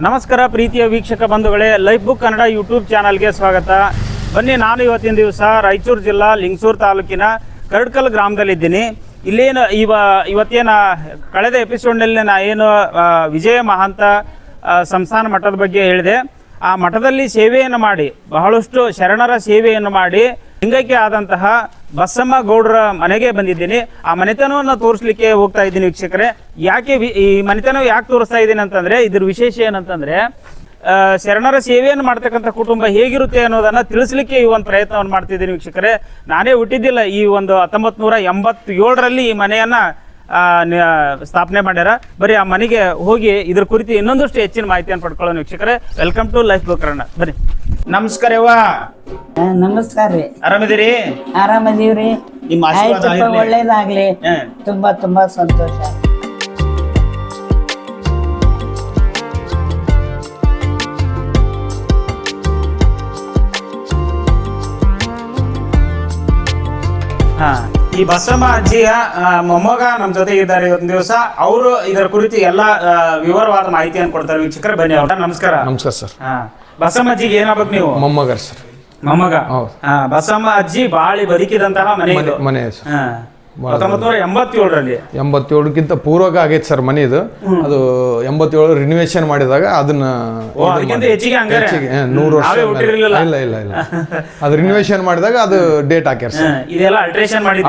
ನಮಸ್ಕಾರ ಪ್ರೀತಿಯ ವೀಕ್ಷಕ ಬಂಧುಗಳೇ, ಲೈಫ್ ಬುಕ್ ಕನ್ನಡ ಯೂಟ್ಯೂಬ್ ಚಾನಲ್ಗೆ ಸ್ವಾಗತ. ಬನ್ನಿ, ನಾನು ಇವತ್ತಿನ ದಿವಸ ರಾಯಚೂರು ಜಿಲ್ಲಾ ಲಿಂಗಸೂರು ತಾಲೂಕಿನ ಕರಡ್ಕಲ್ ಗ್ರಾಮದಲ್ಲಿದ್ದೀನಿ. ಇಲ್ಲೇನು, ಇವ, ಇವತ್ತೇನ, ಕಳೆದ ಎಪಿಸೋಡ್ನಲ್ಲಿ ನಾ ಏನು ವಿಜಯ ಮಹಾಂತ ಸಂಸ್ಥಾನ ಮಠದ ಬಗ್ಗೆ ಹೇಳಿದೆ. ಆ ಮಠದಲ್ಲಿ ಸೇವೆಯನ್ನು ಮಾಡಿ, ಬಹಳಷ್ಟು ಶರಣರ ಸೇವೆಯನ್ನು ಮಾಡಿ ಲಿಂಗೈಕ್ಯ ಆದಂತಹ ಬಸಮ್ಮ ಗೌಡರ ಮನೆಗೆ ಬಂದಿದ್ದೀನಿ. ಆ ಮನೆತನವನ್ನು ತೋರಿಸ್ಲಿಕ್ಕೆ ಹೋಗ್ತಾ ಇದ್ದೀನಿ ವೀಕ್ಷಕರೇ. ಯಾಕೆ ಈ ಮನೆತನ ಯಾಕೆ ತೋರಿಸ್ತಾ ಇದ್ದೀನಿ ಅಂತಂದ್ರೆ, ಇದ್ರ ವಿಶೇಷ ಏನಂತಂದ್ರೆ ಶರಣರ ಸೇವೆಯನ್ನು ಮಾಡ್ತಕ್ಕಂಥ ಕುಟುಂಬ ಹೇಗಿರುತ್ತೆ ಅನ್ನೋದನ್ನ ತಿಳಿಸ್ಲಿಕ್ಕೆ ಈ ಒಂದು ಪ್ರಯತ್ನವನ್ನು ಮಾಡ್ತಿದ್ದೀನಿ ವೀಕ್ಷಕರೇ. ನಾನೇ ಹುಟ್ಟಿದ್ದಿಲ್ಲ, ಈ ಒಂದು ಹತ್ತೊಂಬತ್ತು ನೂರ ಎಂಬತ್ತೇಳರಲ್ಲಿ ಈ ಮನೆಯನ್ನ ಸ್ಥಾಪನೆ ಮಾಡ್ಯಾರ. ಬರೀ ಆ ಮನೆಗೆ ಹೋಗಿ ಇದ್ರ ಕುರಿತು ಇನ್ನೊಂದಷ್ಟು ಹೆಚ್ಚಿನ ಮಾಹಿತಿಯನ್ನು ಪಡ್ಕೊಳ್ಳೋಣ ವೀಕ್ಷಕರೇ. ವೆಲ್ಕಮ್ ಟು ಲೈಫ್ ಗೋಕರ್ಣ ಬನ್ನಿ. ನಮಸ್ಕಾರ ಯವ್ವ ಆ, ನಮಸ್ಕಾರ ರೀ. ಆರಾಮಿದ್ದೀರಿ? ಆರಾಮದೀವ್ರಿ ನಿಮ್ಮ ಆಶೀರ್ವಾದ ಆಯ್ತಪ್ಪ ಇರ್ಲಿ. ಒಳ್ಳೇದಾಗ್ಲಿ. ಹ. ತುಂಬಾ ತುಂಬಾ ಸಂತೋಷ. ಹಾ ಈ ಬಸಮ್ಮ ಅಜ್ಜಿಯ ಆ, ಮೊಮ್ಮಗ ನಮ್ಮ ಜೊತೆ ಇದ್ದಾರೆ ಒಂದ್ ದಿವಸ. ಅವರು ಇದರ ಕುರಿತು ಎಲ್ಲಾ ಆ, ವಿವರವಾದ ಮಾಹಿತಿಯನ್ನು ಕೊಡ್ತಾರೆ. ವೀಕ್ಷಕರು ಬನ್ನಿ ಅವ್ರ. ನಮಸ್ಕಾರ. ನಮಸ್ಕಾರ ಸರ್. ಹಾ. ಬಸಮ್ಮ ಅಜ್ಜಿಗೆ ಏನಾಗ್ಬೇಕು ನೀವು? ಮೊಮ್ಮಗರ್ ಸರ್. ಮೊಮ್ಮಗ? ಹೌದು. ಹಾ ಬಸಮ್ಮ ಅಜ್ಜಿ ಬಾಳಿ ಬದುಕಿದಂತಹ ಮನೆ ಇದು. ಮನೆ ಸರ್ ಹಾ. ಹತ್ತೊಂಬತ್ತು ಎಂಬತ್ತೇಳರಲ್ಲಿ. ಎಂಬತ್ತೇಳಕ್ಕಿಂತ ಪೂರ್ವಕ ಆಗೈತೆ ಸರ್ ಮನೆ ಇದು. ಅದು ಎಂಬತ್ತೇಳು ರಿನಿವೇಶನ್ ಮಾಡಿದಾಗ ಅದನ್ನ ನೂರು ವರ್ಷ ಇಲ್ಲ ಇಲ್ಲ ಇಲ್ಲ. ಅದು ರಿನಿವೇಶನ್ ಮಾಡಿದಾಗ ಅದು ಡೇಟ್ ಹಾಕ್ಯಾರ ಸರ್. ಇದೆಲ್ಲ ಅಲ್ಟ್ರೇಷನ್ ಮಾಡಿ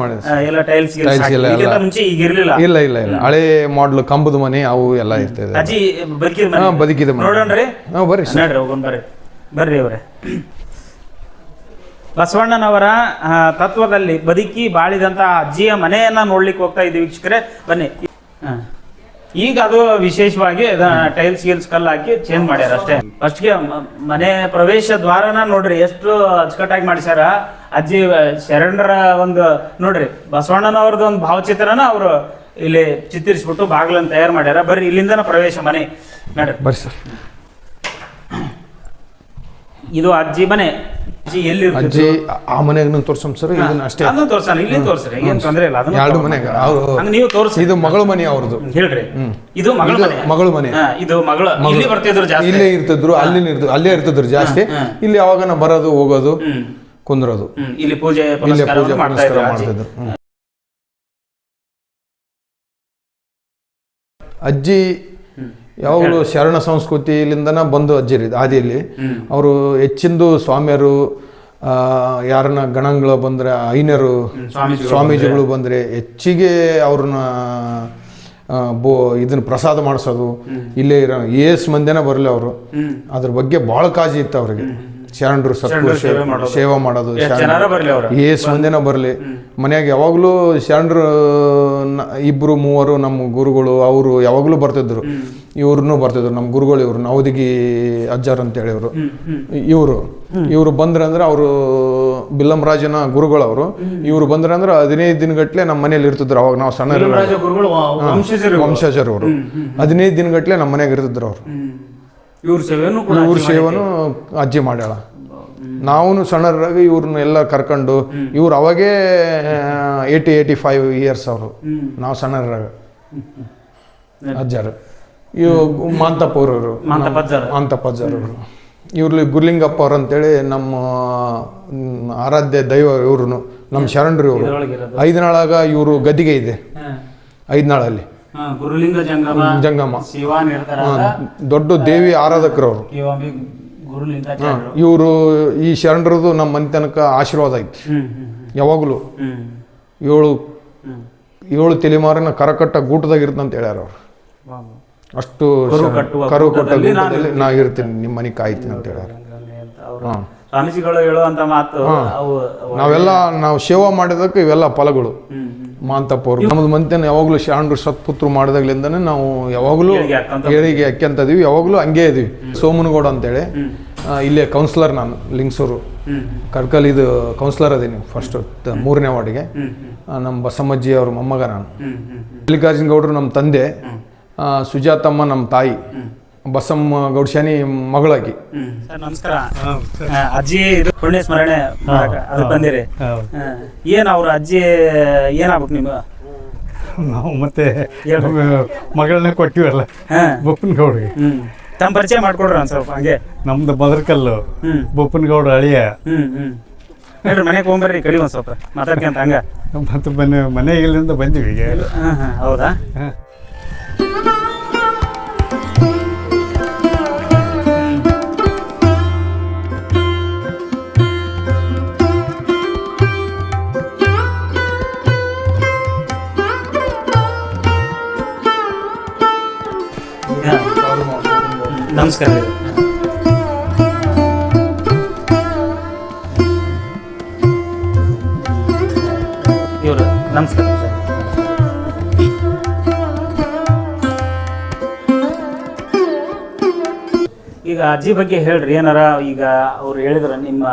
ಮಾಡಿದೆ. ಎಲ್ಲ ಟೈಲ್ಸ್ ಈಗ ಇರ್ಲಿಲ್ಲ. ಇಲ್ಲ ಇಲ್ಲ ಇಲ್ಲ. ಹಳೆ ಮಾಡ್ಲು ಕಂಬದ ಮನೆ ಅವು ಎಲ್ಲ ಇರ್ತದೆ. ಬದುಕಿದ್ರಿ ಬದುಕಿದ ಹಾ ಮನೆ. ಹಾ ಬರ್ರಿ ಬರ್ರಿ. ಬರ್ರಿ ಅವ್ರೆ. ಬಸವಣ್ಣನವರ ತತ್ವದಲ್ಲಿ ಬದುಕಿ ಬಾಳಿದಂತಹ ಅಜ್ಜಿಯ ಮನೆಯನ್ನ ನೋಡ್ಲಿಕ್ಕೆ ಹೋಗ್ತಾ ಇದ್ದೀವಿ ವೀಕ್ಷಕರೇ. ಬನ್ನಿ. ಈಗ ಅದು ವಿಶೇಷವಾಗಿ ಟೈಲ್ಸ್ ಗೀಲ್ಸ್ ಕಲ್ಲು ಹಾಕಿ ಚೇಂಜ್ ಮಾಡ್ಯಾರ ಅಷ್ಟೇ. ಫಸ್ಟ್ಗೆ ಮನೆ ಪ್ರವೇಶ ದ್ವಾರನ ನೋಡ್ರಿ, ಎಷ್ಟು ಅಚ್ಚುಕಟ್ಟಾಗಿ ಮಾಡಿಸ್ಯಾರ. ಅಜ್ಜಿ ಶರಣರ ಒಂದು, ನೋಡ್ರಿ ಬಸವಣ್ಣನವ್ರದ್ದು ಒಂದು ಭಾವಚಿತ್ರನ ಅವರು ಇಲ್ಲಿ ಚಿತ್ರಿಸ್ಬಿಟ್ಟು ಬಾಗಿಲನ್ನು ತಯಾರು ಮಾಡ್ಯಾರ. ಬರ್ರಿ, ಇಲ್ಲಿಂದನ ಪ್ರವೇಶ ಮನೆ. ನೋಡ್ರಿ. ಬರ್ರಿ ಸರ್. ಇದು ಅಜ್ಜಿ ಮನೆ. ಅಜ್ಜಿ ಎಲ್ಲಿ ಅಜ್ಜಿ ಆ ಮನೆಗೆ ತೋರ್ಸಮ್ ಸರ್ ಇದನ್ನ ಅಷ್ಟೇ. ಅದನ್ನ ತೋರ್ಸಣ ಇಲ್ಲಿ ತೋರ್ಸ್ರಿ ಏನ್ ತೊಂದ್ರೆ ಇಲ್ಲ ಅದನ್ನ ಎರಡು ಮನೆಗೆ ಅವ್ರು ನೀವು ತೋರ್ಸಿ ಇದು ಮಗಳ ಮನೆ ಅವ್ರದ್ದು. ಹೇಳ್ರಿ. ಇದು ಮಗಳ ಮನೆ. ಮಗಳ ಮನೆ. ಇದು ಮಗಳ. ಇಲ್ಲಿ ಬರ್ತಿದ್ರು ಜಾಸ್ತಿ. ಇಲ್ಲೇ ಇರ್ತಿದ್ರು ಅಲ್ಲಿ ಇರ್ತಿದ್ರು ಅಲ್ಲೇ ಇರ್ತಿದ್ರು ಜಾಸ್ತಿ. ಇಲ್ಲಿ ಯಾವಾಗ ಬರೋದು ಹೋಗೋದು ಕುಂದ್ರೋದು. ಇಲ್ಲಿ ಪೂಜೆ ಪೂಜೆ. ಮಾಡ್ತಿದ್ರು. ಅಜ್ಜಿ ಯಾವಾಗಲೂ ಶರಣ ಸಂಸ್ಕೃತಿಲಿಂದನ ಬಂದು ಅಜ್ಜಿರಿ ಆದಿಯಲ್ಲಿ ಅವರು ಹೆಚ್ಚಿಂದು ಸ್ವಾಮಿಯರು ಯಾರನ್ನ ಗಣಗಳು ಬಂದರೆ ಐನರು ಸ್ವಾಮೀಜಿಗಳು ಬಂದರೆ. ಹೆಚ್ಚಿಗೆ ಅವ್ರನ್ನ ಬೋ ಇದನ್ನ ಪ್ರಸಾದ ಮಾಡಿಸೋದು. ಇಲ್ಲೇ ಇರೋ ಏಸ್ ಮಂದಿನ ಬರಲಿ ಅವರು. ಅದ್ರ ಬಗ್ಗೆ ಭಾಳ ಕಾಳಜಿ ಇತ್ತು ಅವ್ರಿಗೆ. ಶರಣರು ಸತ್ತು ಸೇವಾ ಮಾಡೋದು. ಏಸ್ ಮಂದಿನ ಬರಲಿ. ಮನೆಯಾಗ ಯಾವಾಗಲೂ ಶರಣರು ಇಬ್ರು ಮೂವರು ನಮ್ಮ ಗುರುಗಳು ಅವರು ಯಾವಾಗಲೂ ಬರ್ತಿದ್ರು. ಇವ್ರನ್ನೂ ಬರ್ತಿದ್ರು ನಮ್ಮ ಗುರುಗಳು ಇವರು ನವದಿಗಿ ಅಜ್ಜಾರ್ ಅಂತೇಳಿ ಇವರು. ಇವರು. ಇವರು ಬಂದ್ರಂದ್ರೆ ಅವರು ಬಿಲ್ಲಮರಾಜನ ಗುರುಗಳು ಅವರು. ಇವರು ಬಂದ್ರಂದ್ರೆ ಹದಿನೈದು ದಿನಗಟ್ಲೆ ನಮ್ಮ ಮನೇಲಿ ಇರ್ತಿದ್ರು ಅವಾಗ ನಾವು ಸಣ್ಣ ವಂಶಜರು ಅವರು. ಹದಿನೈದು ದಿನಗಟ್ಲೆ ನಮ್ಮ ಮನೆಗೆ ಇರ್ತಿದ್ರು ಅವರು. ಇವ್ರ ಸೇವನು ಅಜ್ಜಿ ಮಾಡ್ಯಾಳ. ನಾವು ಸಣ್ಣರಾಗ ಇವ್ರನ್ನ ಎಲ್ಲ ಕರ್ಕೊಂಡು ಇವ್ರು ಅವಾಗೇ ಏಯ್ಟಿ ಏಯ್ಟಿ ಫೈವ್ ಇಯರ್ಸ್ ಅವರು. ನಾವು ಸಣ್ಣರಾಗ. ಅಜ್ಜಾರು. ಇವ್ ಮಾಂತಪ್ಪವ್ರವರು. ಮಾಂತಪ್ಪಜ್ಜರವರು. ಇವ್ರಲ್ಲಿ ಗುರ್ಲಿಂಗಪ್ಪ ಅವ್ರು ಅಂತೇಳಿ ನಮ್ಮ ಆರಾಧ್ಯ ದೈವ ಇವ್ರು ನಮ್ಮ ಶರಣರು ಇವರು. ಐದನಾಳಾಗ ಇವರು ಗದ್ದಿಗೆ ಇದೆ. ಐದನಾಳಲ್ಲಿ ಜಂಗಮ ದೊಡ್ಡ ದೇವಿ ಆರಾಧಕರು ಇವರು ಈ ಶರಣರದು ನಮ್ಮ ಮನೆತನಕ ಆಶೀರ್ವಾದ ಐತಿ ಹ್ಮ್ ಹ್ಮ್ ಯಾವಾಗಲೂ. ಏಳು ಏಳು ತಲೆಮಾರಿನ ಕರಕಟ್ಟ ಗೂಟದಾಗ ಇರ್ತಂತ ಹೇಳ್ಯಾರ ಅವ್ರು. ಅಷ್ಟು ಕರು ಶರಣ- ಕಟ್ಟ ಗೂಟದಲ್ಲಿ ನಾನು ನಾ ಇರ್ತೀನಿ ನಿಮ್ಮ ಮನೆ ಕಾಯ್ತೀನಿ ಅಂತ ಹೇಳ್ಯಾರ. ಸ್ವಾಮೀಜಿಗಳು ಹೇಳುವಂತ ಮಾತು ನಾವೆಲ್ಲ ನಾವು ಸೇವಾ ಮಾಡಿದಕ್ಕೆ ಇವೆಲ್ಲ ಫಲಗಳು. ಮಾಂತಪ್ಪವ್ರು. ನಮ್ಮದು ಮಂತನ ಯಾವಾಗಲೂ ಶರಣರು ಸತ್ಪುತ್ರ ಮಾಡಿದಾಗ್ಲಿಂದನೇ ನಾವು ಯಾವಾಗಲೂ ಏಳಿಗೆ ಅಕ್ಕಂತ ಇದೀವಿ ಯಾವಾಗಲೂ ಹಂಗೆ ಇದೀವಿ. ಸೋಮನಗೌಡ ಅಂತೇಳಿ. ಇಲ್ಲೇ ಕೌನ್ಸಿಲರ್ ನಾನು ಲಿಂಗ್ಸೂರು. ಕಡ್ಕಲ್ ಕರ್ಕಲ್ ಇದು ಕೌನ್ಸಿಲರ್ ಅದೀನಿ ಫಸ್ಟ್ ಮೂರನೇ ವಾರ್ಡಿಗೆ. ನಮ್ಮ ಬಸಮ್ಮಜ್ಜಿ ಅವ್ರ ಮೊಮ್ಮಗ ನಾನು. ಮಲ್ಲಿಕಾರ್ಜುನ ಗೌಡರು ನಮ್ಮ ತಂದೆ. ಸುಜಾತಮ್ಮ ನಮ್ಮ ತಾಯಿ. ಬಸಮ್ಮ ಗೌಡ್ಶಾನಿ ಮಗಳಾಗಿ. ಸರ್ ನಮಸ್ಕಾರ. ಅಜ್ಜಿ ಇದು ಪುಣ್ಯ ಸ್ಮರಣೆ ಬಂದಿರಿ. ಹಾ. ಅವ್ರ ಅಜ್ಜಿ ಏನಾಗ್ಬೇಕು ನಿಮ್ಗೆ? ನಾವು ಮತ್ತೆ. ಮಗಳನ್ನ ಕೊಟ್ಟಿವಲ್ಲ ಬಪ್ಪನ ಹ್ಮ್. ತಮ್ಮ ಪರಿಚಯ ಮಾಡ್ಕೊಡ್ರಿ ಒಂದ್ ಸ್ವಲ್ಪ ಹಂಗೆ. ನಮ್ದು ಬದರ್ಕಲ್ಲು ಹ್ಮ್. ಬೊಪ್ಪನಗೌಡ ಅಳಿಯ. ಹ್ಮ್ ಹ್ಮ್. ಹೇಳ್ರಿ ಮನೆಗೆ ಹೋಗ್ಬರ್ರಿ ಕಡಿ ಒಂದ್ ಸ್ವಲ್ಪ. ಮಾತಾಡ್ಕೊಂತ ಹಂಗ. ಮತ್ತೆ ಮನೆ ಇಲ್ಲಿಂದ ಬಂದಿವಿ ಈಗ. ಹಾ ಹಾ ಹೌದಾ? ಹಾ. ನಮಸ್ಕಾರ. ಇವರು ನಮಸ್ಕಾರ ಈಗ ಅಜ್ಜಿ ಬಗ್ಗೆ ಹೇಳ್ರಿ ಏನಾರ ಈಗ ಅವ್ರು ಹೇಳಿದ್ರ ನಿಮ್ಮ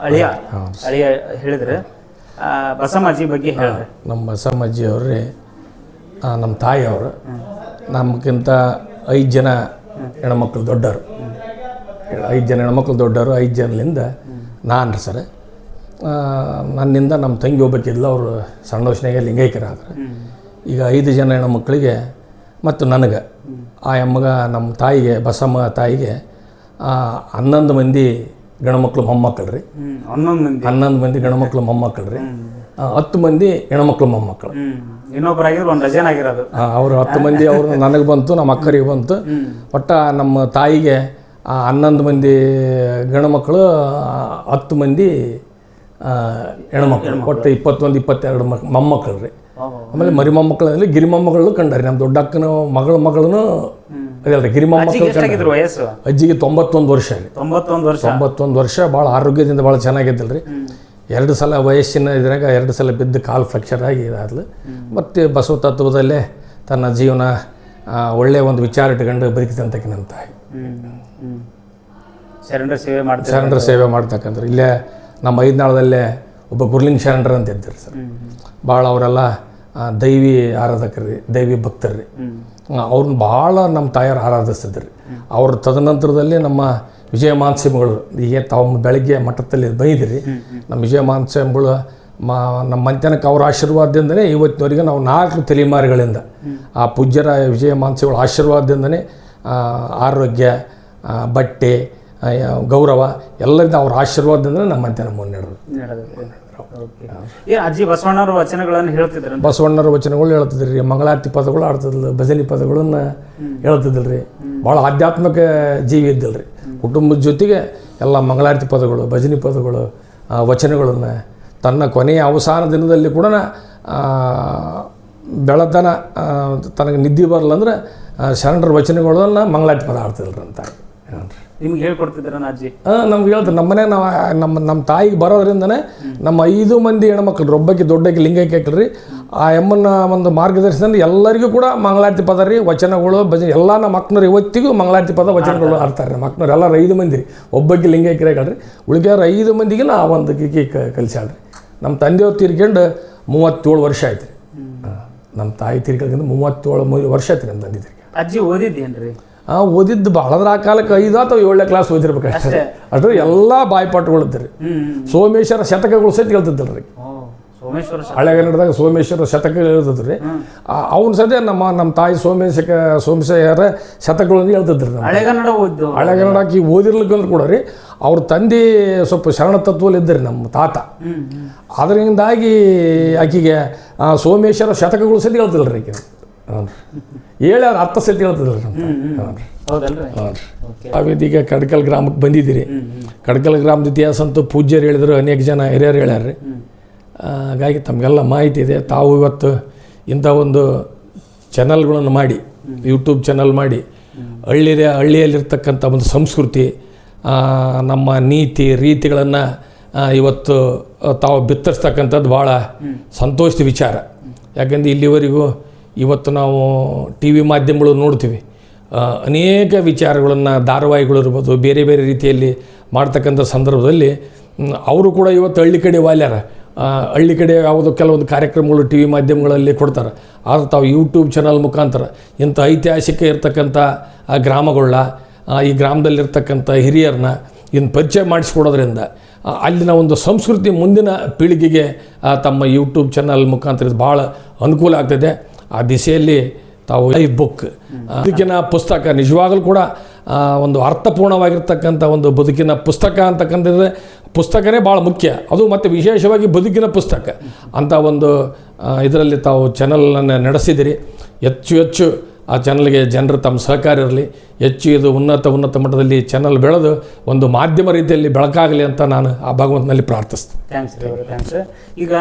ಅಳಿಯ ಅಳಿಯ ಹೇಳಿದ್ರೆ ಬಸಮ್ಮಜ್ಜಿ ಬಗ್ಗೆ ಹೇಳ್ರಿ. ನಮ್ಮ ಬಸಮ್ಮಜ್ಜಿ ಅವ್ರಿ ನಮ್ಮ ತಾಯಿಯವರು ನಮಗಿಂತ ಐದು ಜನ ಹೆಣ್ಮಕ್ಳು ದೊಡ್ಡವರು ಐದು ಜನ ಹೆಣ್ಮಕ್ಳು ದೊಡ್ಡವರು ಐದು ಜನಲಿಂದ ನಾನು ರೀ ಸರ್ ನನ್ನಿಂದ ನಮ್ಮ ತಂಗಿ ಒಬ್ಬಕ್ಕಿದ್ಲು ಅವರು ಸಣ್ಣ ವಯಸ್ಸಿನಾಗೆ ಲಿಂಗೈಕ್ಯರಾದ್ರು ಈಗ ಐದು ಜನ ಹೆಣ್ಮಕ್ಳಿಗೆ ಮತ್ತು ನನಗೆ ಆ ಅಮ್ಮಗ ನಮ್ಮ ತಾಯಿಗೆ ಬಸಮ್ಮ ತಾಯಿಗೆ ಹನ್ನೊಂದು ಮಂದಿ ಗಣಮಕ್ಳು ಮೊಮ್ಮಕ್ಕಳು ರೀ ಹನ್ನೊಂದು ಮಂದಿ. ಹನ್ನೊಂದು ಮಂದಿ ಗಣಮಕ್ಳು ಮೊಮ್ಮಕ್ಕಳು ರೀ ಹತ್ತು ಮಂದಿ ಹೆಣ್ಮಕ್ಳು ಮೊಮ್ಮಕ್ಕಳು ಅವ್ರು ಇನ್ನೊಬ್ಬರಾಗಿದ್ರು ಒಂದು ಡಜನ್ ಆಗಿರೋದು. ಅವರು ಹತ್ತು ಮಂದಿ ಅವರು ನನಗೆ ಬಂತು ನಮ್ಮ ಅಕ್ಕರಿಗೆ ಬಂತು. ಒಟ್ಟ ನಮ್ಮ ತಾಯಿಗೆ ಹನ್ನೊಂದು ಮಂದಿ ಗಂಡು ಮಕ್ಕಳು ಹತ್ತು ಮಂದಿ ಹೆಣ್ಮಕ್ಳು. ಒಟ್ಟು ಇಪ್ಪತ್ತೊಂದು ಇಪ್ಪತ್ತೆರಡು ಮಕ್ ಮೊಮ್ಮಕ್ಕಳು ರೀ. ಆಮೇಲೆ ಮರಿ ಮೊಮ್ಮಕ್ಕಳಲ್ಲಿ ಗಿರಿ ಮೊಮ್ಮಗಳು ಕಂಡ್ರಿ. ನಮ್ಮ ದೊಡ್ಡ ಅಕ್ಕನ ಮಗಳ ಮಗಳೂ ಅದೇ ಗಿರಿ ಮೊಮ್ಮಕ್ಕಳು ಅಜ್ಜಿಗೆ ತೊಂಬತ್ತೊಂದು ವರ್ಷ ರೀ ತೊಂಬತ್ತೊಂದು ವರ್ಷ. ತೊಂಬತ್ತೊಂದು ವರ್ಷ ಭಾಳ ಆರೋಗ್ಯದಿಂದ ಭಾಳ ಚೆನ್ನಾಗಿದ್ದಲ್ರಿ. ಎರಡು ಸಲ ವಯಸ್ಸಿನ ಇದ್ರಾಗ ಎರಡು ಸಲ ಬಿದ್ದು ಕಾಲು ಫ್ರಾಕ್ಚರ್ ಆಗಿ ಇದಾದ್ಲು. ಮತ್ತು ಬಸವ ತತ್ವದಲ್ಲೇ ತನ್ನ ಜೀವನ ಒಳ್ಳೆಯ ಒಂದು ವಿಚಾರ ಇಟ್ಕೊಂಡು ಬದುಕಿದಂತಕ್ಕೆ ನನ್ನ ತಾಯಿ. ಶರಣರ ಸೇವೆ ಮಾಡ್ತಾರೆ ಶರಣರ ಸೇವೆ ಮಾಡ್ತಕ್ಕಂಥ ಇಲ್ಲೇ ನಮ್ಮ ಐದ್ನಾಳದಲ್ಲೇ ಒಬ್ಬ ಗುರ್ಲಿಂಗ್ ಶರಣರ ಅಂತ ಇದ್ದಾರೆ ಸರ್ ಭಾಳ ಅವರೆಲ್ಲ ದೈವಿ ಆರಾಧಕರು ದೈವಿ ಭಕ್ತರು. ರೀ ಅವ್ರನ್ನ ಭಾಳ ನಮ್ಮ ತಾಯಿಯವ್ರು ಆರಾಧಿಸ್ತಿದ್ರು ಅವ್ರ ತದನಂತರದಲ್ಲಿ ನಮ್ಮ ವಿಜಯ ಮಾನ್ಸಿಂಗಳು ಈಗ ತಾವು ಬೆಳಗ್ಗೆ ಮಠದಲ್ಲಿ ಬೈದಿರಿ ನಮ್ಮ ವಿಜಯ ಮಾನ್ಸಿಂಗಳು ಮಾ ನಮ್ಮ ಮಂತ್ಯಾನಕ್ಕೆ ಅವ್ರ ಆಶೀರ್ವಾದದಿಂದನೇ ಇವತ್ತಿನವರೆಗೆ ನಾವು ನಾಲ್ಕು ತಲೆಮಾರುಗಳಿಂದ ಆ ಪೂಜ್ಯರ ವಿಜಯ ಮಾನ್ಸಿಗಳ ಆಶೀರ್ವಾದದಿಂದನೇ ಆರೋಗ್ಯ ಬಟ್ಟೆ ಗೌರವ ಎಲ್ಲರಿಂದ ಅವ್ರ ಆಶೀರ್ವಾದದಿಂದ ನಮ್ಮ ಮಂತ್ಯನ ಮುನ್ನಡೆದು ಏ ಅಜ್ಜಿ ಬಸವಣ್ಣರ ವಚನಗಳನ್ನು ಹೇಳ್ತಿದ್ರು ಬಸವಣ್ಣರ ವಚನಗಳು ಹೇಳ್ತಿದ್ರಿ ರೀ ಮಂಗಳಾರತಿ ಪದಗಳು ಆಡ್ತಿದ್ಲು ಭಜನೆ ಪದಗಳನ್ನು ಹೇಳ್ತಿದ್ದಿಲ್ಲ ರೀ ಭಾಳ ಆಧ್ಯಾತ್ಮಿಕ ಜೀವಿ ಇದ್ದಿಲ್ಲ ರೀ ಕುಟುಂಬದ ಜೊತೆಗೆ ಎಲ್ಲ ಮಂಗಳಾರತಿ ಪದಗಳು ಭಜನೆ ಪದಗಳು ವಚನಗಳನ್ನು ತನ್ನ ಕೊನೆಯ ಅವಸಾನ ದಿನದಲ್ಲಿ ಕೂಡ ಬೆಳತನ ತನಗೆ ನಿದ್ದೆ ಬರಲ್ಲ ಅಂದ್ರೆ ಶರಣರ ವಚನಗಳನ್ನ ಮಂಗಳಾರತಿ ಪದ ಆಡ್ತಿದ್ರು ಅಂತ ನಿಮ್ಗೆ ಹೇಳ್ಕೊಡ್ತಿದ್ರ ಅಜ್ಜಿ. ನಮ್ಗೆ ಹೇಳ್ತಾರೆ. ನಮ್ಮ ಮನೆ ನಾವು ನಮ್ಮ ನಮ್ಮ ತಾಯಿಗೆ ಬರೋದ್ರಿಂದನೇ ನಮ್ಮ ಐದು ಮಂದಿ ಹೆಣ್ಮಕ್ಳು ಒಬ್ಬಕ್ಕೆ ದೊಡ್ಡಕ್ಕೆ ಲಿಂಗಕ್ಕೆ ಹಾಕಲ್ರಿ ಆ ಎಮ್ಮನ ಒಂದು ಮಾರ್ಗದರ್ಶನ ಎಲ್ಲರಿಗೂ ಕೂಡ ಮಂಗಳಾರತಿ ಪದ ರೀ ವಚನಗಳು ಭಜನೆ ಎಲ್ಲ ನಮ್ಮ ಮಕ್ಕಳು ಇವತ್ತಿಗೂ ಮಂಗಳಾರತಿ ಪದ ವಚನಗಳು ಆಡ್ತಾರೆ. ನಮ್ಮ ಮಕ್ಕಳು ಎಲ್ಲರೂ ಐದು ಮಂದಿ ರೀ ಒಬ್ಬಕ್ಕೆ ಲಿಂಗಕ್ಕೆ ಹಾಕಲ್ರಿ ಉಳಿದವ್ರು ಐದು ಮಂದಿಗೆ ನಾ ಒಂದು ಕಲಿಸಾಳ್ರಿ ನಮ್ಮ ತಂದೆಯವ್ರು ತೀರ್ಕೊಂಡು ಮೂವತ್ತೇಳು ವರ್ಷ ಆಯ್ತು ರೀ. ನಮ್ಮ ತಾಯಿ ತೀರ್ಕೊಂಡು ಮೂವತ್ತೇಳು ವರ್ಷ ಆಯ್ತು ರೀ ನಮ್ಮ ತಂದೆ ತೀರ್ಕೊಂಡು. ಅಜ್ಜಿ ಓದಿದ್ದೇನ್ರಿ? ಓದಿದ್ದು ಭಾಳದ್ರ ಆ ಕಾಲಕ್ಕೆ ಐದು ಅಥವಾ ಏಳನೇ ಕ್ಲಾಸ್ ಓದಿರ್ಬೇಕು ಅಷ್ಟು. ಎಲ್ಲ ಬಾಯ್ಪಾಠಗಳಿದ್ರಿ ಹ್ಮ್ ಸೋಮೇಶ್ವರ ಶತಕಗಳು ಸಹಿತ ಹೇಳ್ತಿದ್ದರು ರೀ ಓ ಸೋಮೇಶ್ವರ ಶ- ಹಳೆಗನ್ನಡದಾಗ ಸೋಮೇಶ್ವರ ಶತಕ ಹೇಳ್ತಿದ್ರಿ. ಅವ್ನು ಸದ್ಯ ನಮ್ಮ ನಮ್ಮ ತಾಯಿ ಸೋಮೇಶ್ವರ ಸೋಮೇಶ್ವರ ಶತಕಗಳನ್ನು ಹೇಳ್ತಿದ್ರು ಓದ್ದು ಹಳೆಗನ್ನಡಕ್ಕೆ ಓದಿರ್ಲಿಕ್ಕಂದ್ರೆ ಕೂಡ ರೀ ಅವ್ರ ತಂದೆ ಸ್ವಲ್ಪ ಶರಣ ತತ್ವದಲ್ಲಿ ಇದ್ದರು ನಮ್ಮ ತಾತ. ಅದರಿಂದಾಗಿ ಆಕೆಗೆ ಸೋಮೇಶ್ವರ ಶತಕಗಳು ಸಹಿತ ಹೇಳ್ತಿಲ್ಲ ರೀ ಆಕೆ. ಹ್ಞೂ ಹೇಳಿ ಅವ್ರ ಅರ್ಥ ಸಹಿತ. ಹ್ಞೂ ರೀ ತಾವಿದೀಗ ಕಡ್ಕಲ್ ಗ್ರಾಮಕ್ಕೆ ಬಂದಿದ್ದೀರಿ. ಕಡ್ಕಲ್ ಗ್ರಾಮದ ಇತಿಹಾಸ ಅಂತೂ ಪೂಜ್ಯರು ಹೇಳಿದ್ರು ಅನೇಕ ಜನ ಹಿರಿಯರು ಹೇಳ್ಯಾರ್ರಿ. ರೀ ಹಾಗಾಗಿ ತಮಗೆಲ್ಲ ಮಾಹಿತಿ ಇದೆ. ತಾವು ಇವತ್ತು ಇಂಥ ಒಂದು ಚಾನಲ್ಗಳನ್ನು ಮಾಡಿ ಯೂಟ್ಯೂಬ್ ಚಾನಲ್ ಮಾಡಿ ಹಳ್ಳಿ ಹಳ್ಳಿಯಲ್ಲಿರ್ತಕ್ಕಂಥ ಒಂದು ಸಂಸ್ಕೃತಿ ನಮ್ಮ ನೀತಿ ರೀತಿಗಳನ್ನು ಇವತ್ತು ತಾವು ಬಿತ್ತರಿಸ್ತಕ್ಕಂಥದ್ದು ಭಾಳ ಸಂತೋಷದ ವಿಚಾರ. ಯಾಕಂದ್ರೆ ಇಲ್ಲಿವರೆಗೂ ಇವತ್ತು ನಾವು ಟಿ ವಿ ಮಾಧ್ಯಮಗಳು ನೋಡ್ತೀವಿ. ಅನೇಕ ವಿಚಾರಗಳನ್ನು ಧಾರಾವಾಹಿಗಳು ಇರ್ಬೋದು, ಬೇರೆ ಬೇರೆ ರೀತಿಯಲ್ಲಿ ಮಾಡ್ತಕ್ಕಂಥ ಸಂದರ್ಭದಲ್ಲಿ ಅವರು ಕೂಡ ಇವತ್ತು ಹಳ್ಳಿ ಕಡೆ ವಾಲ್ಯಾರ. ಹಳ್ಳಿ ಕಡೆ ಯಾವುದೋ ಕೆಲವೊಂದು ಕಾರ್ಯಕ್ರಮಗಳು ಟಿ ವಿ ಮಾಧ್ಯಮಗಳಲ್ಲಿ ಕೊಡ್ತಾರೆ. ಆದರೆ ತಾವು ಯೂಟ್ಯೂಬ್ ಚಾನಲ್ ಮುಖಾಂತರ ಇಂಥ ಐತಿಹಾಸಿಕ ಇರ್ತಕ್ಕಂಥ ಗ್ರಾಮಗಳನ್ನ ಈ ಗ್ರಾಮದಲ್ಲಿರ್ತಕ್ಕಂಥ ಹಿರಿಯರನ್ನ ಇನ್ನು ಪರಿಚಯ ಮಾಡಿಸ್ಕೊಡೋದ್ರಿಂದ ಅಲ್ಲಿನ ಒಂದು ಸಂಸ್ಕೃತಿ ಮುಂದಿನ ಪೀಳಿಗೆಗೆ ತಮ್ಮ ಯೂಟ್ಯೂಬ್ ಚಾನಲ್ ಮುಖಾಂತರ ಭಾಳ ಅನುಕೂಲ ಆಗ್ತದೆ. ಆ ದಿಸೆಯಲ್ಲಿ ತಾವು ಲೈಫ್ ಬುಕ್ ಬದುಕಿನ ಪುಸ್ತಕ, ನಿಜವಾಗಲೂ ಕೂಡ ಒಂದು ಅರ್ಥಪೂರ್ಣವಾಗಿರ್ತಕ್ಕಂಥ ಒಂದು ಬದುಕಿನ ಪುಸ್ತಕ ಅಂತಕ್ಕಂಥದ್ದು, ಪುಸ್ತಕನೇ ಭಾಳ ಮುಖ್ಯ. ಅದು ಮತ್ತು ವಿಶೇಷವಾಗಿ ಬದುಕಿನ ಪುಸ್ತಕ. ಅಂತ ಒಂದು ಇದರಲ್ಲಿ ತಾವು ಚಾನಲನ್ನು ನಡೆಸಿದಿರಿ. ಹೆಚ್ಚು ಹೆಚ್ಚು ಆ ಚಾನಲ್ಗೆ ಜನರು ತಮ್ಮ ಸಹಕಾರ ಇರಲಿ. ಹೆಚ್ಚು ಇದು ಉನ್ನತ ಉನ್ನತ ಮಟ್ಟದಲ್ಲಿ ಚಾನಲ್ ಬೆಳೆದು ಒಂದು ಮಾಧ್ಯಮ ರೀತಿಯಲ್ಲಿ ಬೆಳಕಾಗಲಿ ಅಂತ ನಾನು ಆ ಭಗವಂತನಲ್ಲಿ ಪ್ರಾರ್ಥಿಸ್ತೇನೆ. ಈಗ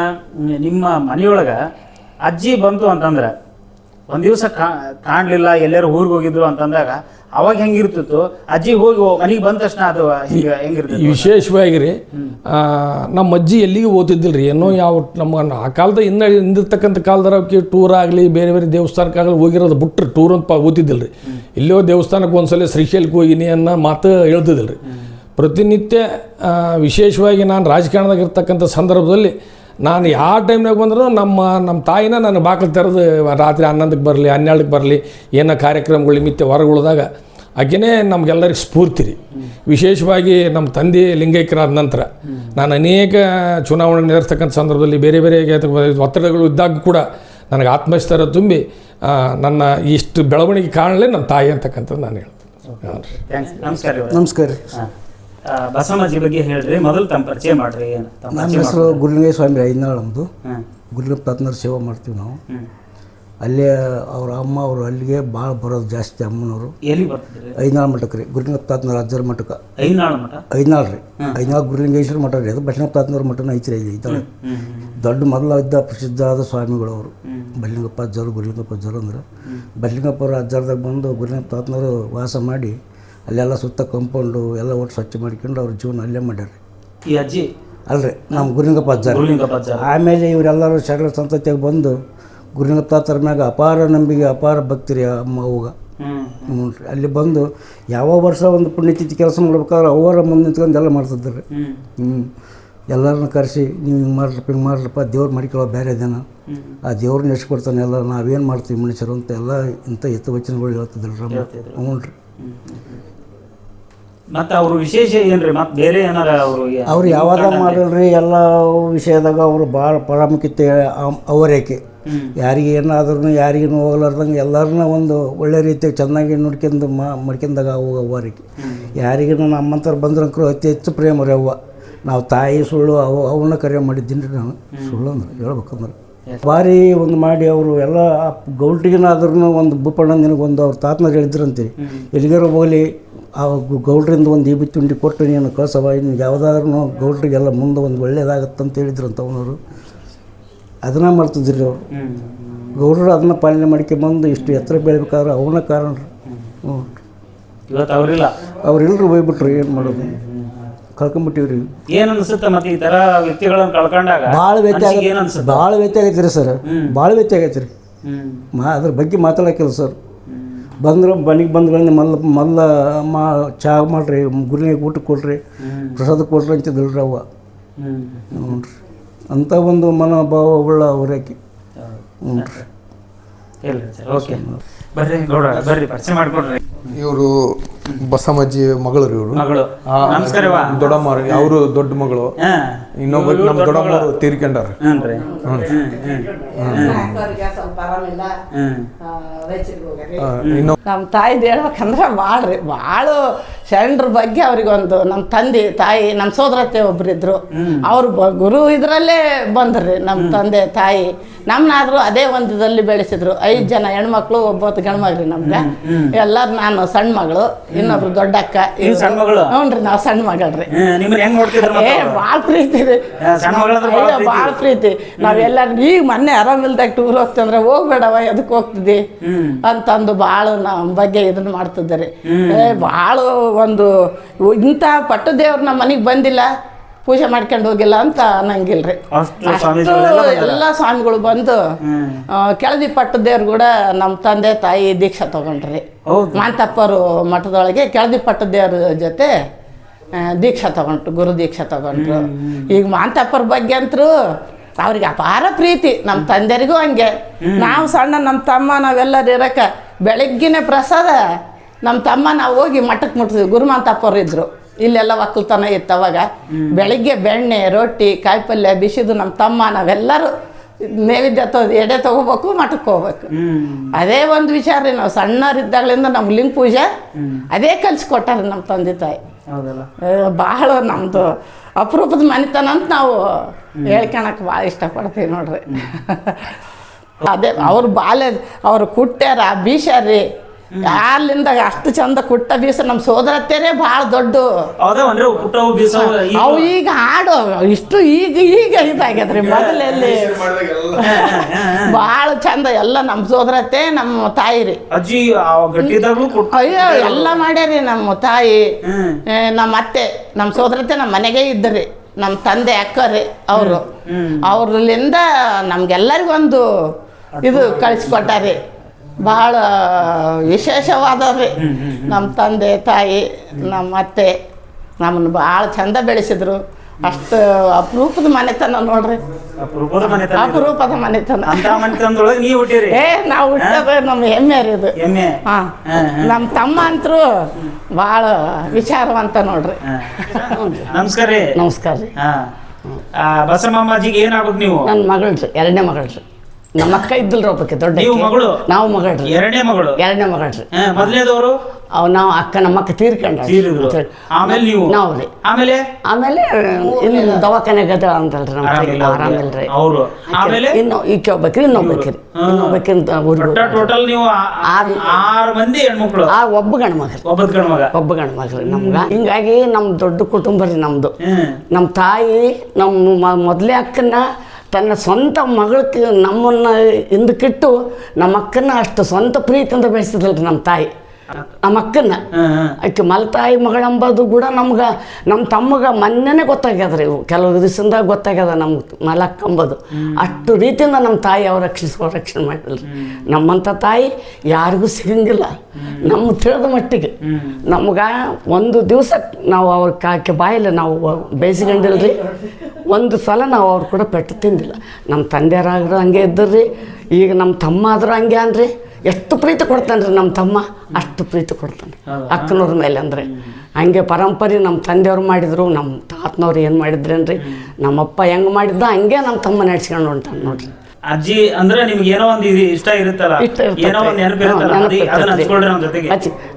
ನಿಮ್ಮ ಮನೆಯೊಳಗ ಅಜ್ಜಿ ಬಂತು ಅಂತಂದ್ರೆ ಒಂದು ದಿವಸ ಕಾಣಲಿಲ್ಲ ಎಲ್ಲರೂ ಊರಿಗೆ ಹೋಗಿದ್ರು ಅಂತಂದಾಗ ಅವಾಗ ಹೆಂಗಿರ್ತಿತ್ತು? ಅಜ್ಜಿ ಹೋಗಿ ಮನೆಗೆ ಬಂದ ತಕ್ಷಣ ಅದು ಹಿಂಗ ಹೆಂಗಿರ್ತಿತ್ತು? ವಿಶೇಷವಾಗಿ ರೀ ನಮ್ಮ ಅಜ್ಜಿ ಎಲ್ಲಿಗೂ ಓದ್ತಿದ್ದಿಲ್ಲ ರೀ ಏನೋ ಯಾವ ನಮ್ಮ ಆ ಕಾಲದ ಇನ್ನ ಹಿಂದಿರ್ತಕ್ಕಂಥ ಕಾಲದ ಟೂರ್ ಆಗಲಿ ಬೇರೆ ಬೇರೆ ದೇವಸ್ಥಾನಕ್ಕಾಗಲಿ ಹೋಗಿರೋದು ಬಿಟ್ಟರೆ ಟೂರ್ ಅಂತ ಓದಿದ್ದಿಲ್ಲ ಓದ್ತಿದ್ದಿಲ್ಲ ರೀ ಇಲ್ಲೋ ದೇವಸ್ಥಾನಕ್ಕೆ ಒಂದ್ಸಲ ಶ್ರೀಶೈಲಕ್ಕೆ ಹೋಗಿನಿ ಅನ್ನೋ ಮಾತು ಹೇಳ್ತಿದ್ದಿಲ್ಲ ರೀ ಪ್ರತಿನಿತ್ಯ ವಿಶೇಷವಾಗಿ ನಾನು ರಾಜಕಾರಣದಾಗ ಇರ್ತಕ್ಕಂಥ ಸಂದರ್ಭದಲ್ಲಿ ನಾನು ಯಾವ ಟೈಮ್ನಾಗ ಬಂದರೂ ನಮ್ಮ ನಮ್ಮ ತಾಯಿನ ನಾನು ಬಾಗಿಲು ತೆರೆದು ರಾತ್ರಿ ಹನ್ನೊಂದಕ್ಕೆ ಬರಲಿ ಹನ್ನೆರಡಕ್ಕೆ ಬರಲಿ ಏನೋ ಕಾರ್ಯಕ್ರಮಗಳು ನಿಮಿತ್ತ ಹೊರಗುಳಿದಾಗ ಆಕೆನೇ ನಮಗೆಲ್ಲರಿಗೆ ಸ್ಫೂರ್ತಿ ರೀ. ವಿಶೇಷವಾಗಿ ನಮ್ಮ ತಂದೆ ಲಿಂಗೈಕ್ಯರಾದ ನಂತರ ನಾನು ಅನೇಕ ಚುನಾವಣೆ ನಡೆಸ್ತಕ್ಕಂಥ ಸಂದರ್ಭದಲ್ಲಿ ಬೇರೆ ಬೇರೆ ಒತ್ತಡಗಳು ಇದ್ದಾಗ ಕೂಡ ನನಗೆ ಆತ್ಮಸ್ಥರ ತುಂಬಿ ನನ್ನ ಇಷ್ಟು ಬೆಳವಣಿಗೆ ಕಾರಣಲೇ ನಮ್ಮ ತಾಯಿ ಅಂತಕ್ಕಂಥದ್ದು ನಾನು ಹೇಳ್ತೀನಿ. ಹಾಂ ರೀ ಥ್ಯಾಂಕ್ಸ್ ನಮಸ್ಕಾರ. ರೀ. ನಮಸ್ಕಾರ ಬಸವಜ್ಜಿ ಬಗ್ಗೆ ಹೇಳ್ರಿ ಮೊದಲು ತಮ್ಮ ಪರಿಚಯ ಮಾಡ್ರಿ ಏನು ನಮ್ಮ ಹೆಸರು ಗುರುಲಿಂಗ ಸ್ವಾಮಿ ಐದ್ನಾಳ್ ನಮ್ಮದು ಗುರುಲಿಂಗ ಸೇವೆ ಮಾಡ್ತೀವಿ ನಾವು. ಅಲ್ಲೇ ಅವ್ರ ಅಮ್ಮ ಅವರು ಅಲ್ಲಿಗೆ ಭಾಳ ಬರೋದು ಜಾಸ್ತಿ ಅಮ್ಮನವರು. ಎಲ್ಲಿ ಬರ್ತಿದ್ರಿ? ಐದ್ನಾಳ್ ಮಠಕ್ಕೆ ರೀ. ಗುರುಲಿಂಗ ತಾತನವ್ರ ಅಜ್ಜರ ಮಠಕ್ಕೆ. ಐನಾಳ್ ಮಠ? ಐದ್ನಾಳ್ ರೀ. ಐದ್ನಾಳ್ ಗುರುಲಿಂಗೇಶ್ವರ ಮಠ ರೀ. ಅದು ಬಸವ ತಾತನವ್ರ ಮಠನ ಐತ್ರಿ ಇಲ್ಲಿ ಐತಾಳೆ ದೊಡ್ಡ ಮೊದಲ ಇದ್ದ ಪ್ರಸಿದ್ಧ ಆದ ಸ್ವಾಮಿಗಳು ಅವರು. ಬಲ್ಲಿಂಗಪ್ಪ ಅಜ್ಜರು ಗುರುಲಿಂಗಪ್ಪ ಅಜ್ಜರು ಅಂದ್ರೆ. ಬಲ್ಲಿಂಗಪ್ಪ ಅವ್ರ ಅಜ್ಜರ್ದಾಗ ಬಂದು ಗುರುಲಿಂಗಪ್ಪ ತಾತ್ನವರು ವಾಸ ಮಾಡಿ ಅಲ್ಲೆಲ್ಲ ಸುತ್ತ ಕಂಪೌಂಡು ಎಲ್ಲ ಒಟ್ಟು ಸ್ವಚ್ಛ ಮಾಡ್ಕೊಂಡು ಅವ್ರ ಜೀವನ ಅಲ್ಲೇ ಮಾಡ್ಯಾರ ಈ ಅಜ್ಜಿ? ಅಲ್ರಿ ನಮ್ಮ ಗುರುಲಿಂಗಪ್ಪ ಅಜ್ಜ. ಆಮೇಲೆ ಇವರೆಲ್ಲರೂ ಶರಣ ಸಂತತಿಯಾಗಿ ಬಂದು ಗುರುಲಿಂಗಪ್ಪ ತಾತರ ಮ್ಯಾಗ ಅಪಾರ ನಂಬಿಕೆ ಅಪಾರ ಭಕ್ತಿ ರೀ ಅಮ್ಮ ಅವ್ಗ. ಹ್ಞೂ ರೀ ಅಲ್ಲಿ ಬಂದು ಯಾವ ವರ್ಷ ಒಂದು ಪುಣ್ಯತಿಥಿ ಕೆಲಸ ಮಾಡ್ಬೇಕಾದ್ರೆ ಅವರ ಮುಂದೆ ನಿಂತ್ಕೊಂಡು ಎಲ್ಲ ಮಾಡ್ತಿದ್ರು ಹ್ಞೂ ಎಲ್ಲರನ್ನ ಕರೆಸಿ ನೀವು ಹಿಂಗೆ ಮಾಡ್ರಪ್ಪ ಹಿಂಗೆ ಮಾಡ್ರಪ್ಪ ದೇವ್ರು ಮಾಡಿಕೊಳ್ಳೋ ಬೇರೆ ದಿನ. ಆ ದೇವ್ರನ್ನ ಕೊಡ್ತಾನೆ ಎಲ್ಲ ನಾವೇನು ಮಾಡ್ತೀವಿ ಮನುಷ್ಯರು ಅಂತ ಎಲ್ಲ ಇಂಥ ಎತ್ತು ವಚನಗಳು ಹೇಳ್ತಿದ್ರು. ಹ್ಞೂ ರೀ ಮತ್ತ ಅವ್ರ ವಿಶೇಷ ಏನ್ರಿ? ಮತ್ತೆ ಬೇರೆ ಏನಾರ ಅವರು ಅವ್ರು ಯಾವಾಗ ಮಾಡಲ್ರಿ? ಎಲ್ಲ ವಿಷಯದಾಗ ಅವರು ಭಾಳ ಪ್ರಾಮುಖ್ಯತೆ ಅವರೇಕೆ. ಯಾರಿಗೆ ಏನಾದ್ರೂ ಯಾರಿಗೂ ಹೋಗ್ಲಾರ್ದಂಗೆ ಎಲ್ಲರನ್ನ ಒಂದು ಒಳ್ಳೆ ರೀತಿ ಚೆನ್ನಾಗಿ ನೋಡ್ಕೊಂಡು ಮಾ ಮಾಡ್ಕೊಂಡಾಗ ಅವು ಅವರಿಗೆ ಯಾರಿಗೂ ನಮ್ಮಂಥವ್ರು ಬಂದ್ರಂಕರು ಅತಿ ಹೆಚ್ಚು ಪ್ರೇಮ ರೀ ಅವ್ವ. ನಾವು ತಾಯಿ ಸುಳ್ಳು ಅವು ಅವನ್ನ ಕರೆ ಮಾಡಿದ್ದೀನಿ ರೀ ನಾನು. ಸುಳ್ಳು ಅಂದ್ರೆ ಹೇಳ್ಬೇಕಂದ್ರೆ. ಭಾರಿ ಒಂದು ಮಾಡಿ ಅವರು ಎಲ್ಲ ಗೌಲ್ಟಿಗೇನಾದ್ರೂ ಒಂದು ಭೂಪಣ್ಣ ನಿನಗೊಂದು ಅವ್ರ ತಾತನ ಹೇಳಿದ್ರಂತೆ. ಎಲ್ಲಿಗಾರ ಹೋಗಲಿ ಆ ಗು- ಗೌಡ್ರಿಂದ ಒಂದು ಈಬಿ ತುಂಡಿ ಕೊಟ್ಟು ನೀನು ಕಳ್ಸವ ಇನ್ನು ಯಾವುದಾದ್ರೂ ಗೌಡ್ರಿಗೆಲ್ಲ ಮುಂದೆ ಒಂದು ಒಳ್ಳೇದಾಗತ್ತಂತ ಹೇಳಿದ್ರಂತ ಅವನವರು. ಅದನ್ನ ಮಾಡ್ತಿದ್ರಿ ಅವರು. ಗೌಡ್ರು ಅದನ್ನ ಪಾಲನೆ ಮಾಡ್ಕೊಂಬಂದು ಇಷ್ಟು ಎತ್ತರ ಬೆಳಿಬೇಕಾದ್ರೆ ಅವನ ಕಾರಣ. ರೀ ಹ್ಞೂ ಇವತ್ತು ಅವ್ರಿಲ್ಲ. ಅವ್ರು ಹೋಗ್ಬಿಟ್ರು ಏನು ಮಾಡೋದು? ಕಳ್ಕೊಂಬಿಟ್ಟಿವಿ ರೀ ಏನ್ ಅನ್ಸುತ್ತೆ ಮತ್ತೆ ಈ ತರ ವ್ಯಕ್ತಿಗಳನ್ನ ಕಳ್ಕೊಂಡಾಗ ಭಾಳ ವ್ಯತ್ಯ ಮನ್ಸಿಗೆ ಏನ್ ಅನ್ಸುತ್ತೆ? ಭಾಳ ವ್ಯತ್ಯ ಆಗೈತೆ ರೀ ಸರ್. ಭಾಳ ವ್ಯತ್ಯ ಆಗೈತೆ ರೀ ಹ್ಮ್. ಮಾ ಅದ್ರ ಬಗ್ಗೆ ಮಾತಾಡೋಕ್ಕಿಲ್ಲ ಸರ್. ಬಂದ್ರೆ ಮನೆಗೆ ಬಂದ್ಗಳನ್ನ ಮಲ್ಲ ಮಲ್ಲ ಮಾ ಚಹಾ ಮಾಡ್ರಿ ಗುರಿನಿಗೆ ಊಟ ಕೊಡ್ರಿ ಪ್ರಸಾದ ಕೊಡ್ರಿ ಅಂತ ರೀ ಅವ್ವ. ಹ್ಮ್. ಹ್ಞೂ ರೀ ಅಂಥ ಒಂದು ಮನೋಭಾವ ಉಳ್ಳ ಅವರೇಕಿ ಹ್ಞೂ ರೀ ಹೇಳ್ರಿ ಸರ್ ಓಕೆ. ಬರ್ರಿ ಗೌಡ ಬರ್ರಿ ಪರಿಚಯ ಮಾಡ್ಕೊಡ್ರಿ. ಇವರು ಬಸಮ್ಮಜ್ಜಿ ಮಗಳು ಇವರು. ಮಗಳು. ನಮಸ್ಕಾರವ ದೊಡ್ಡಮ್ಮ ಅವರು ದೊಡ್ಡ ಮಗಳು. ಇನ್ನೊಬ್ಬ ನಮ್ಮ ದೊಡ್ಡಮ್ಮರು ತೀರ್ಕೊಂಡಾರ ನಮ್ಮ ತಾಯಿದು ಹೇಳ್ಬೇಕಂದ್ರೆ ಭಾಳ ರೀ ಭಾಳ ಶರಣರ ಬಗ್ಗೆ ಅವ್ರಿಗೊಂದು ನಮ್ಮ ತಂದೆ ತಾಯಿ ನಮ್ಮ ಸೋದರತೆ ಒಬ್ರಿದ್ರು. ಅವ್ರು ಬ ಗುರು ಇದರಲ್ಲೇ ಬಂದ್ರಿ ನಮ್ಮ ತಂದೆ ತಾಯಿ. ನಮ್ಮನ್ನಾದ್ರೂ ಅದೇ ಒಂದು ಇದರಲ್ಲಿ ಬೆಳೆಸಿದ್ರು. ಐದು ಜನ ಹೆಣ್ಮಕ್ಳು ಒಬ್ಬತ್ತು ಗಂಡ್ಮಗ್ರಿ ನಮ್ಗೆ. ಎಲ್ಲರೂ ನಾನು ಸಣ್ಣ ಮಗಳು. ಇನ್ನೊಬ್ರು ದೊಡ್ಡ ಅಕ್ಕ ನೀವು ಸಣ್ಣ ಮಗಳು? ಹ್ಞೂ ರೀ ನಾವು ಸಣ್ಣ ಮಗಳ್ರಿ. ಹ್ಮ್, ನಿಮ್ಮನ್ನ ಹೆಂಗ್ ನೋಡ್ತಿದ್ರು ಏ ಭಾಳ ಪ್ರೀತಿ ರೀ ಸಣ್ಣ ಮಗಳಂದ್ರೆ ಭಾಳ ಅಯ್ಯೋ, ಪ್ರೀತಿ. ಭಾಳ ಪ್ರೀತಿ ನಾವೆಲ್ಲ ಈಗ ಮೊನ್ನೆ ಆರಾಮಿಲ್ದಾಗ ಟೂರ್ ಹೋಗ್ತಂದ್ರೆ ಹೋಗ್ಬೇಡವ ಎದಕ್ಕೆ ಹೋಗ್ತಿದ್ದಿ? ಅಂತಂದು ಭಾಳ ನಮ್ಮ ಬಗ್ಗೆ ಇದನ್ನ ಮಾಡ್ತಿದ್ದಾರೆ. ಏ ಭಾಳ ಒಂದು ಇಂಥ ಪಟ್ಟದೇವ್ರು ನಮ್ಮ ಮನೆಗೆ ಬಂದಿಲ್ಲ. ಪೂಜೆ ಮಾಡ್ಕೊಂಡು ಹೋಗಿಲ್ಲ ಅಂತ ಅನ್ನಂಗಿಲ್ರಿ? ಎಲ್ಲ ಸ್ವಾಮಿಗಳು ಬಂದು ಕೆಳದಿ ಪಟ್ಟು ದೇವ್ರು ಕೂಡ ನಮ್ಮ ತಂದೆ ತಾಯಿ ದೀಕ್ಷಾ ತಗೊಂಡ್ರಿ. ಮಾಂತಪ್ಪರು ಮಠದೊಳಗೆ ಕೆಳದಿ ಪಟ್ಟು ದೇವ್ರ ಜೊತೆ ದೀಕ್ಷಾ ತಗೊಂಡ್ರು ಗುರು ದೀಕ್ಷೆ ತಗೊಂಡ್ರು. ಈಗ ಮಾಂತಪ್ಪರ ಬಗ್ಗೆ ಅಂತರೂ ಅವ್ರಿಗೆ ಅಪಾರ ಪ್ರೀತಿ ನಮ್ಮ ತಂದೆರಿಗೂ ಹಂಗೆ. ನಾವು ಸಣ್ಣ ನಮ್ಮ ತಮ್ಮ ನಾವೆಲ್ಲರೂ ಇರಕ್ಕೆ ಬೆಳಗ್ಗಿನ ಪ್ರಸಾದ ನಮ್ಮ ತಮ್ಮ ನಾವು ಹೋಗಿ ಮಠಕ್ಕೆ ಮುಟ್ಟಿದ್ವಿ ಗುರುಮಾಂತಪ್ಪರು ಇದ್ರು. ಇಲ್ಲೆಲ್ಲ ಒಕ್ಕಲ್ತನ ಇತ್ತು ಅವಾಗ. ಬೆಳಿಗ್ಗೆ ಬೆಣ್ಣೆ ರೊಟ್ಟಿ ಕಾಯಿಪಲ್ಯ ಬಿಸಿದು ನಮ್ಮ ತಮ್ಮ ನಾವೆಲ್ಲರೂ ನೈವೇದ್ಯ ತೊ ಎಡೆ ತಗೋಬೇಕು ಮಠಕ್ಕೆ ಹೋಗ್ಬೇಕು. ಅದೇ ಒಂದು ವಿಚಾರ ರೀ ನಾವು ಸಣ್ಣರಿದ್ದಾಗಲಿಂದ ನಮ್ಗೆ ಲಿಂಗ ಪೂಜೆ ಅದೇ ಕಲಿಸ್ಕೊಟ್ಟಾರೆ ನಮ್ಮ ತಂದೆ ತಾಯಿ. ಭಾಳ ನಮ್ಮದು ಅಪರೂಪದ ಮನೆತನ ಅಂತ ನಾವು ಹೇಳ್ಕೊಳಕ್ಕೆ ಭಾಳ ಇಷ್ಟಪಡ್ತೀವಿ ನೋಡ್ರಿ. ಅದೇ ಅವ್ರ ಬಾಲ್ಯ ಅವ್ರು ಕುಟ್ಟ್ಯಾರ ಬೀಸ್ಯಾರ್ರಿ ಅಲ್ಲಿಂದ ಅಷ್ಟು ಚಂದ ಕುಟ್ಟ ಬೀಸ ನಮ್ಮ ಸೋದರತ್ತೇನೆ ಭಾಳ ದೊಡ್ಡ. ಅವು ಈಗ ಹಾಡು ಇಷ್ಟು ಈಗ ಈಗ ಇದಾಗ್ಯದ್ರಿ ಮೊದಲಲ್ಲಿ. ಭಾಳ ಚಂದ ಎಲ್ಲ ನಮ್ಮ ಸೋದರತ್ತೆ ನಮ್ಮ ತಾಯಿ ರೀ. ಅಯ್ಯೋ ಎಲ್ಲ ಮಾಡ್ಯಾರಿ ನಮ್ಮ ತಾಯಿ. ನಮ್ಮ ಅತ್ತೆ ನಮ್ಮ ಸೋದರತ್ತೆ ನಮ್ಮ ಮನೆಗೆ ಇದ್ರಿ ನಮ್ಮ ತಂದೆ ಅಕ್ಕರಿ ಅವರು. ಅವ್ರಲಿಂದ ನಮ್ಗೆಲ್ಲರಿಗೊಂದು ಇದು ಕಳಿಸ್ಕೊಟ್ಟಾರಿ ಭಾಳ ವಿಶೇಷವಾದವ್ರಿ. ನಮ್ಮ ತಂದೆ ತಾಯಿ ನಮ್ಮ ಅತ್ತೆ ನಮ್ಮನ್ನು ಭಾಳ ಚಂದ ಬೆಳೆಸಿದ್ರು. ಅಷ್ಟು ಅಪರೂಪದ ಮನೆತನ ನೋಡ್ರಿ. ಅಪರೂಪದ ಮನೆತನ ಏ ನಾವು ಹುಟ್ಟದ ನಮ್ಮ ಹೆಮ್ಮೆ ರೀ ಇದು. ಹಾ. ನಮ್ಮ ತಮ್ಮ ಅಂತರು ಭಾಳ ವಿಚಾರವಂತ ನೋಡ್ರಿ. ನಮಸ್ಕಾರ ರೀ. ನಮಸ್ಕಾರ ರೀ. ಬಸಮ್ಮಮ್ಮಾಜಿಗೆ ಏನಾಗ್ಬೇಕು ನೀವು? ನನ್ನ ಮಗಳ್ರಿ ಎರಡನೇ ಮಗಳ್ರಿ ನಮ್ಮ ಅಕ್ಕ ಇದ್ದಲ್ರಿ ಒಬ್ಬಕ್ಕೆ ದೊಡ್ಡ ನೀವು ಮಗಳು? ನಾವು ಮಗಳ್ರಿ ಎರಡನೇ ಮಗಳು? ಎರಡನೇ ಮಗಳ್ರಿ ಹಾ, ಅವ್ರು ಅವ್ ನಾವು ಅಕ್ಕ ನಮ್ಮ ಅಕ್ಕ ತೀರಿದ್ರು. ಆಮೇಲೆ ನೀವು? ನಾವು ರೀ. ಆಮೇಲೆ? ಆಮೇಲೆ ಇನ್ನು ದವಾಖಾನೆಗೆ ಅದ ಅಂತಲ್ರಿ ನಮ್ಮ. ಆರಾಮಿಲ್ರಿ. ಅವ್ರು. ಆಮೇಲೆ? ಇನ್ನು ಈಕೆ ಒಬ್ಬಕ್ರಿ ಇನ್ನೊಬ್ಬಕ್ರಿ ಇನ್ನೊಬ್ಬಕ್ಕಿಂತ ಹುಡುಗ ಒಟ್ಟ ಟೋಟಲ್ ನೀವು ಆ- ಆರು- ಆರು ಮಂದಿ ಹೆಣ್ಮಕ್ಳು? ಆ ಒಬ್ಬ ಗಂಡ ಮಗರಿ ಒಬ್ಬದ್ ಗಂಡ ಮಗ? ಒಬ್ಬ ಗಂಡ ಮಗರಿ ನಮ್ಗ. ಹಿಂಗಾಗಿ ನಮ್ಮ ದೊಡ್ಡ ಕುಟುಂಬ ರೀ ನಮ್ದು. ಹ್ಮ್. ನಮ್ಮ ತಾಯಿ ನಮ್ಮ ಮೊದಲೇ ಅಕ್ಕನ್ನ ತನ್ನ ಸ್ವಂತ ಮಗಳಕ್ಕೆ ನಮ್ಮನ್ನು ಹಿಂದಕ್ಕಿಟ್ಟು ನಮ್ಮ ಅಕ್ಕನ ಅಷ್ಟು ಸ್ವಂತ ಪ್ರೀತಿಯಿಂದ ಬೆಳೆಸಿದಲ್ರಿ ನಮ್ಮ ತಾಯಿ. ನಮ್ಮ ಅಕ್ಕನ. ಆಕೆ ಮಲತಾಯಿ ಮಗಳಂಬದು ಕೂಡ ನಮ್ಗೆ ನಮ್ಮ ತಮ್ಮಗ ಮೊನ್ನೆನೇ ಗೊತ್ತಾಗ್ಯದ ರೀ ಇವು. ಕೆಲವು ದಿವಸದಿಂದ ಗೊತ್ತಾಗ್ಯದ ನಮ್ಗೆ ಮಲಕ್ಕಂಬದು ಅಷ್ಟು ರೀತಿಯಿಂದ ನಮ್ಮ ತಾಯಿ ಅವ್ರು ರಕ್ಷಿಸುವ ರಕ್ಷಣೆ ಮಾಡಿದ್ರು ನಮ್ಮಂಥ ತಾಯಿ ಯಾರಿಗೂ ಸಿಗಂಗಿಲ್ಲ. ನಮ್ಮ ತಿಳಿದ ಮಟ್ಟಿಗೆ. ನಮ್ಗೆ ಒಂದು ದಿವಸ ನಾವು ಅವ್ರ ಕಾಕೆ ಬಾಯಿಲ್ಲ ನಾವು ಬೇಯಿಸ್ಕೊಂಡಿಲ್ರಿ. ಒಂದು ಸಲ ನಾವು ಅವ್ರು ಕೂಡ ಪೆಟ್ಟು ತಿಂದಿಲ್ಲ. ನಮ್ಮ ತಂದೆಯರಾಗ್ರು ಹಂಗೆ ಇದ್ದರ್ರಿ. ಈಗ ನಮ್ಮ ತಮ್ಮ ಆದರೂ ಹಂಗೆ ಅನ್ರಿ. ಎಷ್ಟು ಪ್ರೀತಿ ಕೊಡ್ತಾನೆ ರೀ ನಮ್ಮ ತಮ್ಮ? ಅಷ್ಟು ಪ್ರೀತಿ ಕೊಡ್ತಾನೆ. ಅಕ್ಕನವ್ರ ಮೇಲೆ ಅಂದರೆ. ಹಂಗೆ ಪರಂಪರೆ ನಮ್ಮ ತಂದೆಯವ್ರು ಮಾಡಿದರು ನಮ್ಮ ತಾತನವ್ರು ಏನು ಮಾಡಿದ್ರೇನ್ರಿ? ನಮ್ಮಪ್ಪ ಹೆಂಗೆ ಮಾಡಿದ್ದ ಹಂಗೆ ನಮ್ಮ ತಮ್ಮ ನಡ್ಸ್ಕೊಂಡು ಹೊಂಟಾನೆ ನೋಡ್ರಿ. ಅಜ್ಜಿ ಅಂದ್ರೆ ನಿಮ್ಗೆ ಏನೋ ಒಂದು ಇದು ಇಷ್ಟ ಇರುತ್ತಲ್ಲ? ಇಷ್ಟ ಏನೋ ಒಂದ್. ಹಂಚ್ಕೊಳ್ರಿ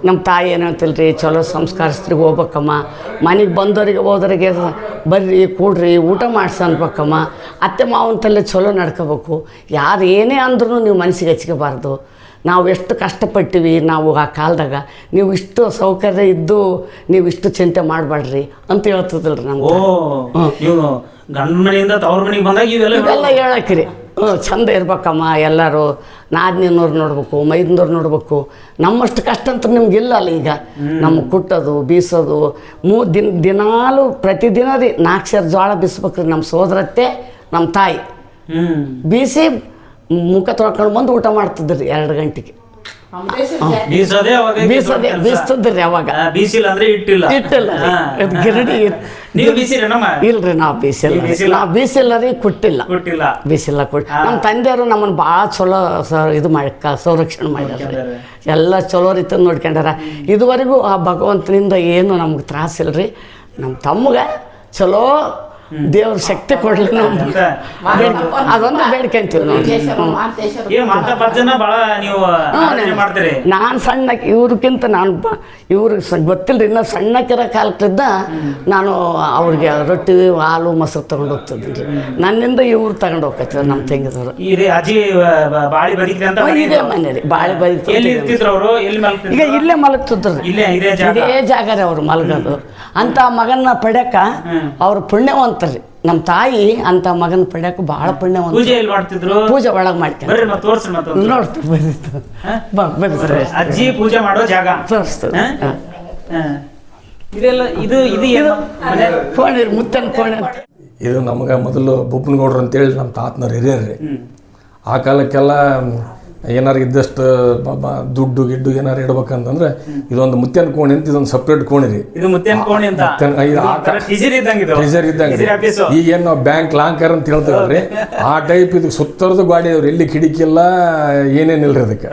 ನಮ್ಮ ತಾಯಿ ಏನು ಏನಂತಿಲ್ರಿ ಚಲೋ ಸಂಸ್ಕಾರಸ್ತ್ರಿಗೆ ಹೋಗ್ಬೇಕಮ್ಮ. ಮನೆಗೆ ಬಂದವರಿಗೆ ಹೋದವರಿಗೆ ಬರ್ರಿ ಕೂಡ್ರಿ ಊಟ ಮಾಡ್ಸಿ ಅನ್ಬೇಕಮ್ಮ ಅತ್ತೆ ತಲೆ ಚಲೋ ನಡ್ಕೋಬೇಕು. ಯಾರು ಏನೇ ಅಂದ್ರೂ ನೀವು ಮನಸ್ಸಿಗೆ ಹಚ್ಕೋಬಾರ್ದು. ನಾವು ಎಷ್ಟು ಕಷ್ಟಪಟ್ಟಿವಿ ನಾವು ಆ ಕಾಲದಾಗ. ನೀವು ಇಷ್ಟು ಸೌಕರ್ಯ ಇದ್ದು ನೀವು ಇಷ್ಟು ಚಿಂತೆ ಮಾಡಬೇಡ್ರಿ ಅಂತ ಹೇಳ್ತಿದ್ರಿ ಓ ನಮ್ಗೆ ನೀವು ಗಂಡ ಮನೆಯಿಂದ ತವ್ರ ಮನೆಗೆ ಬಂದಾಗ ಇವೆಲ್ಲ ಇವೆಲ್ಲ ಹೇಳಕ್ರಿ. ಹ್ಞೂ ಚಂದ ಇರ್ಬೇಕಮ್ಮ ಎಲ್ಲರೂ. ನಾದಿನವ್ರು ನೋಡ್ಬೇಕು ಮೈದಿನವ್ರು ನೋಡ್ಬೇಕು. ನಮ್ಮಷ್ಟು ಕಷ್ಟ ಅಂತ ನಿಮ್ಗೆ ಇಲ್ಲ ಅಲ್ಲ ಈಗ. ನಮ್ಗೆ ಕುಟ್ಟೋದು ಬೀಸೋದು ಮೂ ದಿನ ದಿನಾಲು ಪ್ರತಿದಿನ ರೀ ನಾಲ್ಕು ಸೇರು ಜೋಳ ಬೀಸ್ಬೇಕ್ರಿ ನಮ್ಮ ಸೋದರತ್ತೆ ನಮ್ಮ ತಾಯಿ. ಬೀಸಿ ಮುಖ ತೊಳ್ಕೊಂಡು ಬಂದು ಊಟ ಮಾಡ್ತಿದ್ರಿ ಎರಡು ಗಂಟೆಗೆ. ಬೀಸೋದೇ ಅವಾಗ ಬೀಸ್ತಿದ್ರಿ ಅವಾಗ. ಬೀಸಿಲ್ಲ ಅಂದ್ರೆ ಇಟ್ಟಿಲ್ಲ. ಇಟ್ಟಿಲ್ಲ ಗಿರಡಿ ನೀವು ಬೀಸಿರ ನಮ್ಮ ಇಲ್ರಿ ನಾವು ಬೀಸಿಲ್ಲ. ನೀವು ಬೀಸಿಲ್ಲ? ನಾವು ಬೀಸಿಲ್ಲ ರೀ ಕುಟ್ಟಿಲ್ಲ. ಕೊಟ್ಟಿಲ್ಲ. ಬಿಸಿಲ ಕೊಟ್ಟು ನಮ್ಮ ತಂದೆಯವರು ನಮ್ಮನ್ನ ಭಾಳ ಚಲೋ ಸ ಇದು ಮಾಡಿ ಸಂರಕ್ಷಣೆ ಮಾಡ್ಯಾರ ಎಲ್ಲ ಚಲೋ ರೀತಿ ನೋಡ್ಕೊಂಡಾರ. ಇದುವರೆಗೂ ಆ ಭಗವಂತನಿಂದ ಏನು ನಮ್ಗೆ ತ್ರಾಸಿಲ್ಲ ರೀ ನಮ್ಮ ತಮ್ಮಗೆ ಚಲೋ ದೇವ್ರ ಶಕ್ತಿ ಕೊಡ್ಲಿ ನಮ್ಗೆ. ಬೇಡ್ಕೆ- ಅದೊಂದು ಬೇಡ್ಕೊಂತೀವಿ ಅಂತೀವಿ ಏನ್ ಮಾತಾ ಬಹಳ ನೀವು ನಾನು ಸಣ್ಣ ಇವ್ರಿಗಿಂತ ನಾನು ಇವ್ರಿಗೆ ಗೊತ್ತಿಲ್ಲ ಇನ್ನೂ ಸಣ್ಣಕ್ಕಿರೋ ಕಾಲಕ್ಕಿದ್ದ ನಾನು ಅವ್ರಿಗೆ ರೊಟ್ಟಿ ಹಾಲು ಮೊಸರು ತಗೊಂಡು ಹೋಗ್ತಿದ್ದೆ. ನನ್ನಿಂದ ಇವ್ರು ತಗೊಂಡು ಹೋಗ್ತಿದ್ರು ನಮ್ಮ ತಂಗಿದವರು. ಈ ರೀ ಅಜ್ಜಿ ಆ, ಬಾಳಿ ಅಂತ ಮನೆ ಇದೇ. ಮನೆ ರೀ ಬಾಳೆ ಈಗ ಇಲ್ಲೇ ಮಲಗ್ತಿದ್ರು ಇದೇ ಜಾಗ. ರೀ ಅವ್ರು ಮಲಗೋದು. ಅಂತ ಮಗನ ಅವ್ರ ಅವ್ರು ಪುಣ್ಯವಂತರಿ ನಮ್ಮ ತಾಯಿ ಅಂತ ಮಗನ ಪಡ್ಯಾಕ ಭಾಳ ಪುಣ್ಯ ಪೂಜೆ ಎಲ್ಲಿ ಮಾಡ್ತಿದ್ರು? ಪೂಜೆ ಒಳಗೆ ಮಾಡ್ತಾರೆ ಬರ್ರಿ ಮತ್ತೆ ನೋಡ್ತೀವಿ ಬರೀತು ಬಾ ಬರ್ರಿ ಅಜ್ಜಿ ಪೂಜೆ ಮಾಡೋ ಜಾಗ. ತೋರಿಸ್ತದೆ ಹ? ಹ. ಇದೆಲ್ಲ ಇದು ಇದು ಏನು? ಮನೆ? ಫೋನ್ ಇರಿ ಮುತ್ತನ ಫೋನ್ ಅಂತ. ಇದು ನಮಗೆ ಮೊದಲು ಬೊಪ್ಪನಗೌಡ್ರು ಅಂತೇಳಿ ನಮ್ಮ ತಾತನವ್ರು ರೀ ಆ ಕಾಲಕ್ಕೆಲ್ಲ ಏನಾರು ಇದ್ದಷ್ಟು ಬ- ಬ- ದುಡ್ಡು ಗಿಡ್ಡು ಏನಾರು ಇಡ್ಬೇಕಂತಂದ್ರೆ ಇದೊಂದು ಮುತ್ಯನ ಕೋಣಿ ಅಂತ ಇದೊಂದು ಸಪ್ರೇಟ್ ಕೋಣಿ ರೀ. ಟ್ರೆಜರ್ ಇದ್ದಂಗೆ ಈಗ ಏನು ನಾವು ಬ್ಯಾಂಕ್ ಲಾಂಕರ್ ಅಂತ ಹೇಳ್ತೇವಲ್ರಿ. ಆ ಟೈಪ್ ಇದು ಸುತ್ತರದ ಗಾಡಿ ಅವ್ರು ಎಲ್ಲಿ ಕಿಡಿಕಿ ಇಲ್ಲ ರೀ ಅದಕ್ಕೆ.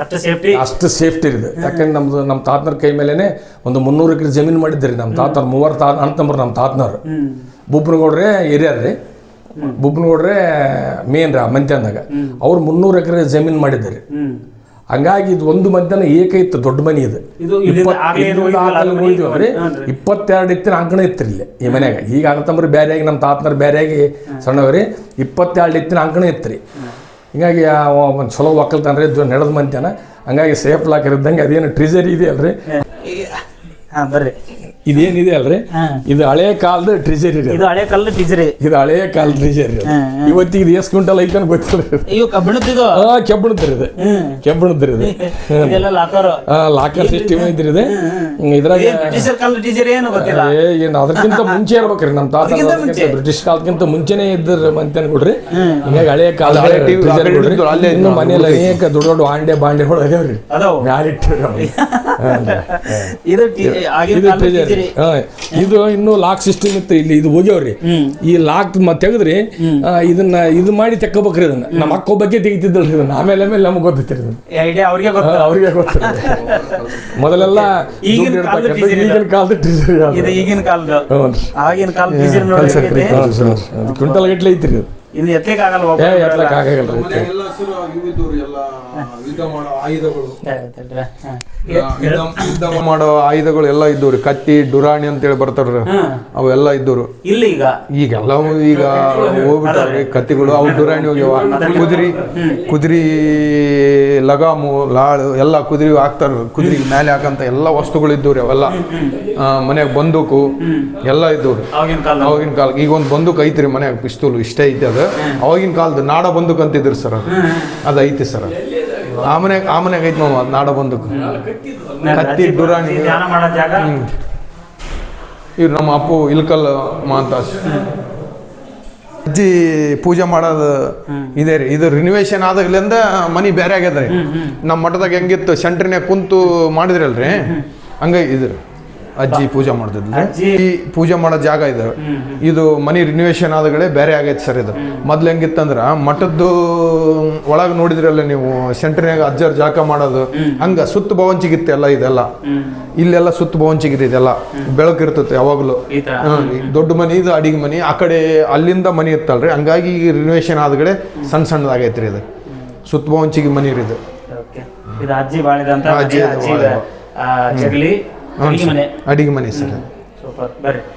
ಅಷ್ಟು ಸೇಫ್ಟಿ ಇದೆ. ಯಾಕಂದ್ರೆ ನಮ್ದು ನಮ್ಮ ತಾತನರ ಕೈ ಮೇಲೇನೆ ಒಂದು ಮುನ್ನೂರು ಎಕರೆ ಜಮೀನು ಮಾಡಿದ್ರಿ ನಮ್ಮ ತಾತನ ಮೂವರು ತಾ ಅಣ್ತಂಬ್ರು ನಮ್ಮ ತಾತನವ್ರು. ಬುಬ್ನಗೌಡ್ರೆ ಹಿರಿಯರ್ ರೀ. ಬುಬ್ನಗೌಡ್ರೆ ಮೇನ್ ರಾ ಮಂತ್ಯಾನ್ದಾಗ ಅವ್ರು ಮುನ್ನೂರು ಎಕರೆ ಜಮೀನು ಮಾಡಿದ್ದಾರೆ. ಹಂಗಾಗಿ ಇದು ಒಂದು ಮಧ್ಯಾಹ್ನ ಏಕೈತೆ ದೊಡ್ಡ ಮನೆ ಇದು. ರೀ. ಇಪ್ಪತ್ತೆರಡು ಇತ್ತಿನ ಅಂಕಣ ಇತ್ತು ಇಲ್ಲಿ ಈ ಮನ್ಯಾಗ. ಈಗ ಅಣ್ಣತಮ್ಮರು ಬೇರೆಯಾಗಿ ನಮ್ಮ ತಾತನರು ಬೇರೆಯಾಗಿ ಸಣ್ಣವ್ರಿ ಇಪ್ಪತ್ತೆರಡು ಇತ್ತಿನ ಅಂಕಣ ಇತ್ತರಿ ರೀ ಹಿಂಗಾಗಿ ಒಂದು ಚಲೋ ಒಕ್ಕಲ್ತಾನ್ರಿ ಇದು ನಡೆದ ಮಂತ್ಯಾನ ಹಂಗಾಗಿ ಸೇಫ್ ಲಾಕರ್ ಇದ್ದಂಗೆ ಅದೇನು ಟ್ರಿಜರಿ ಇದೆ ಅಲ್ರಿ ಹಾ ಬರ್ರಿ. ಇದೇನಿದೆ ಅಲ್ರಿ? ಇದು ಹಳೆ ಕಾಲದ ಟ್ರಿಜರಿ ಇದು ಹಳೆ ಕಾಲದ ಟ್ರಿಜರಿ ಇದು ಹಳೆ ಕಾಲದ ಟ್ರಿಜರಿ ಇವತ್ತಿಗೆ ಇದು ಎಷ್ಟು ಕ್ವಿಂಟಲ್ ಐತೆ ಅಂತ ಗೊತ್ತಿಲ್ಲ. ಅಯ್ಯೋ ಕಬ್ಬಿಣದ್ದು ಆ ಕೆಬ್ಬಣದ್ರಿ ಇದು ಕೆಬ್ಬಣದ್ರಿ ಇದು ಇದೆಲ್ಲ ಲಾಕರ್ ಲಾಕರ್ ಸಿಸ್ಟಮ್ ಐತ್ರಿ ಇದು. ಇದ್ರಾಗ ಬ್ರಿಟಿಷರ್ ಕಾಲದ ಟೀಚರ್ ಏನು ಗೊತ್ತಿಲ್ಲ. ಏ ಏನು ಅದಕ್ಕಿಂತ ಮುಂಚೆ ಇರ್ಬೇಕ್ರಿ ನಮ್ಮ ತಾತ ಬ್ರಿಟಿಷ್ ಕಾಲಕ್ಕಿಂತ ಮುಂಚೆನೆ ಇದ್ರ ಮಂತೆ ಕೊಡ್ರಿ ಹಿಂಗಾಗಿ ಹಳೆ ಕಾಲ ಹಳೆ ಕಡೆ ಕೊಡ್ರಿ ಅಲ್ಲೇ ಇನ್ನು ಮನೇಲಿ ಮನೆಯಲ್ಲಿ ಅನೇಕ ದೊಡ್ಡ ದೊಡ್ಡ ಆಂಡೆ ಬಾಂಡೆಗಳು ಅದಾವ್ರಿ ಅದಾವು. ಮ್ಯಾಲಿಟ್ಟಿರಿ ಅವ್ರು. ಇದು ಟಿ- ಆಗಿನ ಇದು ಇನ್ನು ಲಾಕ್ ಸಿಸ್ಟಮ್ ಇತ್ತು ಇಲ್ಲಿ ಇದು ಹೋಗ್ಯಾವ್ರಿ. ಈ ಲಾಕ್ ತೆಗೆದ್ರಿ ಇದನ್ನ ಇದು ಮಾಡಿ ತೆಕ್ಕಬೇಕ್ರಿ ಇದನ್ನ. ನಮ್ಮ ಅಕ್ಕ ಬಗ್ಗೆ ತೆಗಿತಿದ್ದಲ್ರಿ ಇದನ್ನ. ಆಮೇಲೆ ಆಮೇಲೆ ನಮ್ಗೆ ಗೊತ್ತಿತ್ತು ಇದನ್ನ. ಅವ್ರಿಗೆ ಗೊತ್ತ ಅವ್ರಿಗೆ ಗೊತ್ತಿಲ್ಲ ಮೊದಲೆಲ್ಲ ಈಗಿನ ಕಾಲದ ಈಗಿನ ಕಾಲದ ಇದು ಈಗಿನ ಕಾಲದ. ಆಗಿನ ಕಾಲದ ಕ್ವಿಂಟಲ್ ಗಟ್ಲೆ ಐತ್ರಿ ಇದು. ಇನ್ನು ಎತ್ತಲಿಕ್ಕೆ ಆಗಲ್ಲ ಒಬ್ಬ ಆಗಲ್ಲ ರೀ ಆಯುಧಗಳು. ಯುದ್ಧ ಮಾಡೋ ಆಯುಧಗಳು ಎಲ್ಲ ಇದ್ದವ್ರಿ ಕತ್ತಿ ಡುರಾಣಿ ಅಂತೇಳಿ ಬರ್ತಾರ್ರಿ ಅವೆಲ್ಲ ಇದ್ದವ್ರು ಇಲ್ಲ ಈಗ. ಈಗೆಲ್ಲ ಈಗ ಹೋಗ್ಬಿಟ್ಟಾರ್ರಿ ಕತ್ತಿಗಳು ಅವು ಡುರಾಣಿ ಹೋಗ್ಯವ. ಕುದುರಿ ಕುದುರಿ ಲಗಾಮು ಲಾಳು ಎಲ್ಲ ಕುದುರೆ ಹಾಕ್ತಾರ ಕುದುರೆ ಮೇಲೆ ಹಾಕಂತ ಎಲ್ಲ ವಸ್ತುಗಳು ಇದ್ದವ್ರಿ ಅವೆಲ್ಲ. ಮನ್ಯಾಗ ಬಂದೂಕು ಎಲ್ಲ ಇದ್ದವ್ರಿ ಅವಾಗಿನ ಕಾಲ ಈಗ ಒಂದು ಬಂದೂಕು ಐತ್ರಿ ಮನ್ಯಾಗ ಪಿಸ್ತೂಲ್ ಇಷ್ಟೇ ಐತೆ ಅದು. ಅವಾಗಿನ ಕಾಲದ ನಾಡ ಬಂದಕ್ಕೆ ಅಂತಿದ್ರಿ ಸರ್ ಅದು ಅದು ಐತಿ ಸರ್. ಆಮನೆ ಆಮನೆ ಐತಿ ನಾವು ಅದು ನಾಡ ಬಂದೂಕ್. ಕತ್ತಿ ಡುರಾಣಿ ಇವ್ರು ನಮ್ಮ ಅಪ್ಪು ಇಲ್ಕಲ್ ಮಾಂತ ಅಜ್ಜಿ ಪೂಜೆ ಮಾಡೋದು ಇದೆ ರೀ. ಇದು ರಿನೋವೇಷನ್ ಆದಾಗ್ಲಿಂದ ಮನಿ ಬೇರೆ ಆಗ್ಯದ ರೀ. ನಮ್ಮ ಮಠದಾಗ ಹೆಂಗಿತ್ತು ಸೆಂಟ್ರಿನ್ಯಾಗ ಕುಂತು ಮಾಡಿದ್ರಲ್ರಿ. ಹಂಗ ಇದು ರೀ. ಅಜ್ಜಿ ಪೂಜೆ ಮಾಡ್ತಿದ್ಲು. ಈ ಪೂಜೆ ಮಾಡೋ ಜಾಗ ಇದು. ಇದು ಮನಿ ರಿನೋವೇಷನ್ ಆದಗಳೇ ಬೇರೆ ಆಗೈತೆ ಸರ್ ಇದು. ಮೊದ್ಲು ಹೆಂಗಿತ್ತಂದ್ರ ಮಠದ್ದು ಒಳಗೆ ನೋಡಿದ್ರಲ್ಲ ನೀವು ಸೆಂಟ್ರಿನಾಗ ಅಜ್ಜರ್ ಜಾಕ ಮಾಡೋದು. ಹಂಗ ಸುತ್ತ ಭವಂಚಿಗಿತ್ತು ಎಲ್ಲ ಇದೆಲ್ಲ. ಇಲ್ಲೆಲ್ಲ ಸುತ್ತ ಭವಂಚಿಗಿದೆ ಇದೆಲ್ಲ. ಬೆಳಕು ಇರ್ತೈತೆ ಯಾವಾಗಲೂ. ಈ ದೊಡ್ಡ ಮನಿ ಇದು ಅಡಿಗೆ ಮನಿ. ಆ ಕಡೆ ಅಲ್ಲಿಂದ ಮನಿ ಇತ್ತಲ್ರಿ. ಹಂಗಾಗಿ ಈಗ ರಿನೋವೇಶನ್ ಆದಗಡೆ ಸಣ್ಣ ಸಣ್ಣದಾಗೈತ್ರಿ ಇದು. ಸುತ್ತ ಭವಂಚಿಗೆ ಮನಿ ರೀ ಇದು. ಅಜ್ಜಿ ಬಾಳಿದಂತ ಅಜ್ಜಿ ಅಜ್ಜಿ ಜಗಲಿ. ಅಡಿಗೆ ಮನೆ. ಸರ್. ಸೂಪರ್. ಬರ್ರಿ.